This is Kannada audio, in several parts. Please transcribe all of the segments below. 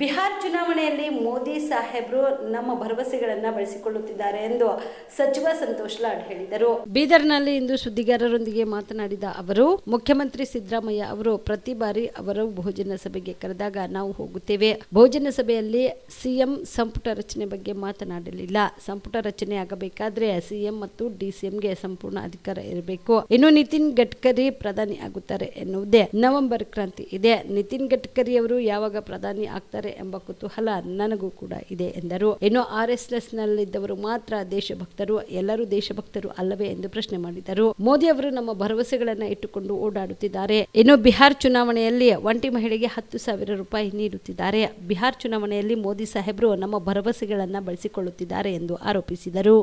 ಬಿಹಾರ್ ಚುನಾವಣೆಯಲ್ಲಿ ಮೋದಿ ಸಾಹೇಬ್ರು ನಮ್ಮ ಭರವಸೆಗಳನ್ನ ಬಳಸಿಕೊಳ್ಳುತ್ತಿದ್ದಾರೆ ಎಂದು ಸಚಿವ ಸಂತೋಷ್ ಲಾಡ್ ಹೇಳಿದರು. ಬೀದರ್ನಲ್ಲಿ ಇಂದು ಸುದ್ದಿಗಾರರೊಂದಿಗೆ ಮಾತನಾಡಿದ ಅವರು, ಮುಖ್ಯಮಂತ್ರಿ ಸಿದ್ದರಾಮಯ್ಯ ಅವರು ಪ್ರತಿ ಬಾರಿ ಅವರು ಭೋಜನ ಸಭೆಗೆ ಕರೆದಾಗ ನಾವು ಹೋಗುತ್ತೇವೆ. ಭೋಜನ ಸಭೆಯಲ್ಲಿ ಸಿಎಂ ಸಂಪುಟ ರಚನೆ ಬಗ್ಗೆ ಮಾತನಾಡಲಿಲ್ಲ. ಸಂಪುಟ ರಚನೆ ಆಗಬೇಕಾದ್ರೆ ಸಿಎಂ ಮತ್ತು ಡಿಸಿಎಂಗೆ ಸಂಪೂರ್ಣ ಅಧಿಕಾರ ಇರಬೇಕು. ಇನ್ನು ನಿತಿನ್ ಗಡ್ಕರಿ ಪ್ರಧಾನಿ ಆಗುತ್ತಾರೆ ಎನ್ನುವುದೇ ನವೆಂಬರ್ ಕ್ರಾಂತಿ ಇದೆ. ನಿತಿನ್ ಗಡ್ಕರಿ ಅವರು ಯಾವಾಗ ಪ್ರಧಾನಿ ಆಗ್ತಾರೆ ಎಂಬ ಕುತೂಹಲ ನನಗೂ ಕೂಡ ಇದೆ ಎಂದರು. ಇನ್ನು ಆರ್ ಎಸ್ ಎಸ್ ನಲ್ಲಿದ್ದವರು ಮಾತ್ರ ದೇಶಭಕ್ತರು ಎಲ್ಲರೂ ದೇಶಭಕ್ತರು ಅಲ್ಲವೇ ಎಂದು ಪ್ರಶ್ನೆ ಮಾಡಿದರು. ಮೋದಿ ಅವರು ನಮ್ಮ ಭರವಸೆಗಳನ್ನ ಇಟ್ಟುಕೊಂಡು ಓಡಾಡುತ್ತಿದ್ದಾರೆ. ಇನ್ನು ಬಿಹಾರ್ ಚುನಾವಣೆಯಲ್ಲಿ ಒಂಟಿ ಮಹಿಳೆಗೆ ಹತ್ತು ಸಾವಿರ ರೂಪಾಯಿ ನೀಡುತ್ತಿದ್ದಾರೆ. ಬಿಹಾರ್ ಚುನಾವಣೆಯಲ್ಲಿ ಮೋದಿ ಸಾಹೇಬರು ನಮ್ಮ ಭರವಸೆಗಳನ್ನ ಬಳಸಿಕೊಳ್ಳುತ್ತಿದ್ದಾರೆ ಎಂದು ಆರೋಪಿಸಿದರು.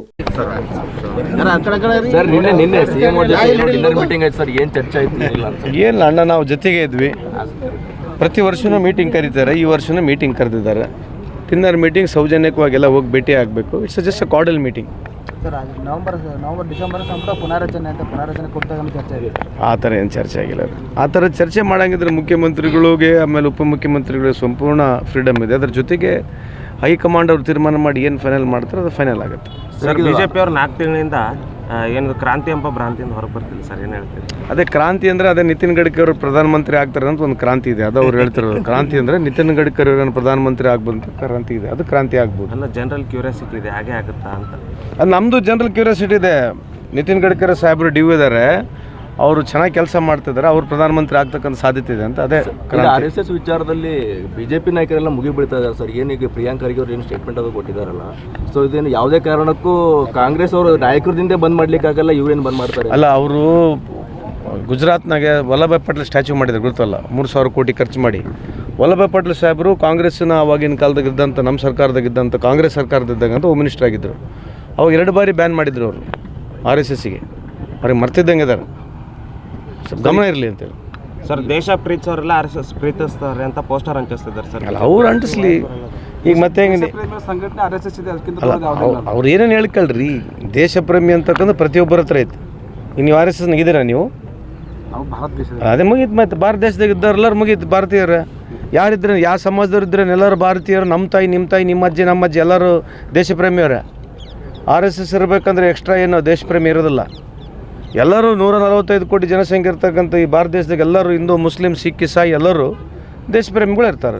ಸರ್ ನಿನ್ನೆ ನಿನ್ನೆ ಸಿಎಂ ಜೊತೆ ಡಿನ್ನರ್ ಮೀಟಿಂಗ್ ಆಯ್ತು ಸರ್ ಏನ್ ಚರ್ಚೆ ಆಯ್ತು? ಇಲ್ಲ ಅಂತ. ಏನಿಲ್ಲ ಅಣ್ಣ ನಾವು ಜೊತೆಗೆ ಇದ್ವಿ. ಪ್ರತಿ ವರ್ಷನೂ ಮೀಟಿಂಗ್ ಕರೀತಾರೆ ಈ ವರ್ಷನೂ ಮೀಟಿಂಗ್ ಕರೆದಿದ್ದಾರೆ. ತಿನ್ನರ್ ಮೀಟಿಂಗ್ ಸೌಜನ್ಯಕವಾಗೆಲ್ಲ ಹೋಗಿ ಭೇಟಿ ಆಗಬೇಕು. It's just a cordial meeting sir November November November December ಪುನಾರಚನೆ ಅಂತ ಪುನಾರಚನೆ ಕೊಟ್ಟಾಗ ಚರ್ಚೆ ಇದೆ. ಆ ಥರ ಏನು ಚರ್ಚೆ ಆಗಿಲ್ಲ. ಆ ಥರ ಚರ್ಚೆ ಮಾಡಂಗಿದ್ರೆ ಮುಖ್ಯಮಂತ್ರಿಗಳಿಗೆ ಆಮೇಲೆ ಉಪಮುಖ್ಯಮಂತ್ರಿಗಳಿಗೆ ಸಂಪೂರ್ಣ ಫ್ರೀಡಮ್ ಇದೆ. ಅದ್ರ ಜೊತೆಗೆ ಹೈಕಮಾಂಡ್ ಅವ್ರು ತೀರ್ಮಾನ ಮಾಡಿ ಏನು ಫೈನಲ್ ಮಾಡ್ತಾರೆ ಅದು ಫೈನಲ್ ಆಗುತ್ತೆ. ಸರ್ ಬಿಜೆಪಿ ಅವ್ರು ನಾಲ್ಕು ತಿಂಗಳಿಂದ ಏನು ಕ್ರಾಂತಿ ಎಂಬ ಭ್ರಾಂತಿಯಿಂದ ಹೊರಗೆ ಬರ್ತಿಲ್ಲ ಸರ್ ಏನು ಹೇಳ್ತೀರಿ? ಅದೇ ಕ್ರಾಂತಿ ಅಂದರೆ ಅದೇ ನಿತಿನ್ ಗಡ್ಕರಿ ಅವರು ಪ್ರಧಾನಮಂತ್ರಿ ಆಗ್ತಾರೆ ಅಂತ ಒಂದು ಕ್ರಾಂತಿ ಇದೆ. ಅದು ಅವ್ರು ಹೇಳ್ತಿರೋದು. ಕ್ರಾಂತಿ ಅಂದರೆ ನಿತಿನ್ ಗಡ್ಕರಿ ಅವರನ್ನು ಪ್ರಧಾನಮಂತ್ರಿ ಆಗ್ಬಂತ ಕ್ರಾಂತಿ ಇದೆ. ಅದು ಕ್ರಾಂತಿ ಆಗ್ಬೋದು. ಅಲ್ಲ ಜನರಲ್ ಕ್ಯೂರಿಯಾಸಿಟಿ ಇದೆ ಹಾಗೆ ಆಗುತ್ತಾ ಅಂತ. ಅದು ನಮ್ಮದು ಜನರಲ್ ಕ್ಯೂರಿಯಾಸಿಟಿ ಇದೆ. ನಿತಿನ್ ಗಡ್ಕರಿ ಸಾಹೇಬರು ಡಿ ಇದ್ದಾರೆ ಅವರು ಚೆನ್ನಾಗಿ ಕೆಲಸ ಮಾಡ್ತಿದ್ದಾರೆ ಅವರು ಪ್ರಧಾನಮಂತ್ರಿ ಆಗ್ತಕ್ಕಂಥ ಸಾಧ್ಯತೆ ಇದೆ ಅಂತ ಅದೇ ಆರ್ ಎಸ್ ಎಸ್ ವಿಚಾರದಲ್ಲಿ ಬಿಜೆಪಿ ನಾಯಕರೆಲ್ಲ ಮುಗಿಬಿಡ್ತಾ ಇದ್ದಾರೆ ಸರ್. ಏನೀಗ ಪ್ರಿಯಾಂಕ್ ಖರ್ಗೆ ಅವ್ರು ಏನು ಸ್ಟೇಟ್ಮೆಂಟ್ ಅದು ಕೊಟ್ಟಿದ್ದಾರಲ್ಲ ಸೊ ಇದೇನು ಯಾವುದೇ ಕಾರಣಕ್ಕೂ ಕಾಂಗ್ರೆಸ್ ಅವರು ನಾಯಕರದಿಂದ ಬಂದ್ ಮಾಡ್ಲಿಕ್ಕಾಗಲ್ಲ ಇವ್ರೇನು ಬಂದ್ ಮಾಡ್ತಾರೆ? ಅಲ್ಲ ಅವರು ಗುಜರಾತ್ನಾಗೆ ವಲ್ಲಭಾಯ್ ಪಟೇಲ್ ಸ್ಟ್ಯಾಚ್ಯೂ ಮಾಡಿದ್ರು ಗೊತ್ತಲ್ಲ? ಮೂರು ಸಾವಿರ ಕೋಟಿ ಖರ್ಚು ಮಾಡಿ. ವಲ್ಲಭಾಯ್ ಪಟೇಲ್ ಸಾಹೇಬರು ಕಾಂಗ್ರೆಸ್ಸಿನ ಅವಾಗಿನ ಕಾಲದಾಗ ಇದ್ದಂಥ ನಮ್ಮ ಸರ್ಕಾರದಾಗ ಇದ್ದಂಥ ಕಾಂಗ್ರೆಸ್ ಸರ್ಕಾರದಿದ್ದಂಥ ಹೋಮ್ ಮಿನಿಸ್ಟರ್ ಆಗಿದ್ದರು ಅವಾಗ ಎರಡು ಬಾರಿ ಬ್ಯಾನ್ ಮಾಡಿದ್ರು ಅವರು ಆರ್ ಎಸ್ ಎಸ್ಸಿಗೆ. ಅವ್ರಿಗೆ ಮರ್ತಿದ್ದಂಗೆ ಇದ್ದಾರೆ. ಗಮನ ಇರಲಿ ಅಂತೇಳಿ. ಸರ್ ದೇಶ ಪ್ರೀತಿಸೋರೆಲ್ಲ ಆರ್ ಎಸ್ ಎಸ್ ಪ್ರೀತಿಸ್ತಾರೆ ಅಂತ ಪೋಸ್ಟರ್ ಹಂಚಿಸ್ತಿದ್ದಾರೆ ಸರ್. ಅಲ್ಲ ಅವ್ರು ಅಂಟಿಸ್ಲಿ. ಈಗ ಮತ್ತೆ ಹೆಂಗೆ ಸಂಘಟನೆ ಆರ್ ಎಸ್ ಎಸ್ ಇದೆ ಅದಕ್ಕಿಂತ ಅಲ್ಲ ಅವ್ರು ಏನೇನು ಹೇಳ್ಕೊಳ್ರಿ? ದೇಶ ಪ್ರೇಮಿ ಅಂತಕ್ಕಂಥ ಪ್ರತಿಯೊಬ್ಬರ ಹತ್ರ ಐತೆ. ಈಗ ನೀವು ಆರ್ ಎಸ್ ಎಸ್ನಾಗ ಇದ್ದೀರಾ ನೀವು? ನಾವು ಭಾರತ ದೇಶದ ಅದೇ ಮುಗೀತು ಮತ್ತೆ. ಭಾರತ ದೇಶದಾಗ ಇದ್ದಾರೆಲ್ಲರೂ ಮುಗೀತು ಭಾರತೀಯರು. ಯಾರಿದ್ರೆ ಯಾವ ಸಮಾಜದವ್ರು ಇದ್ರೆ ಎಲ್ಲರೂ ಭಾರತೀಯರು ನಮ್ಮ ತಾಯಿ ನಿಮ್ಮ ತಾಯಿ ನಿಮ್ಮ ಅಜ್ಜಿ ನಮ್ಮ ಅಜ್ಜಿ ಎಲ್ಲರೂ ದೇಶ ಪ್ರೇಮಿಯವರೇ. ಆರ್ ಎಸ್ ಎಸ್ ಇರಬೇಕಂದ್ರೆ ಎಕ್ಸ್ಟ್ರಾ ಏನು ದೇಶ ಪ್ರೇಮಿ ಇರೋದಿಲ್ಲ. ಎಲ್ಲರೂ ನೂರ ನಲವತ್ತೈದು ಕೋಟಿ ಜನಸಂಖ್ಯೆ ಇರ್ತಕ್ಕಂಥ ಈ ಭಾರತ ದೇಶದಾಗ ಎಲ್ಲರೂ ಹಿಂದೂ, ಮುಸ್ಲಿಂ, ಸಿಖ್, ಇಸಾಯಿ ಎಲ್ಲರೂ ದೇಶಪ್ರೇಮಿಗಳು ಇರ್ತಾರೆ.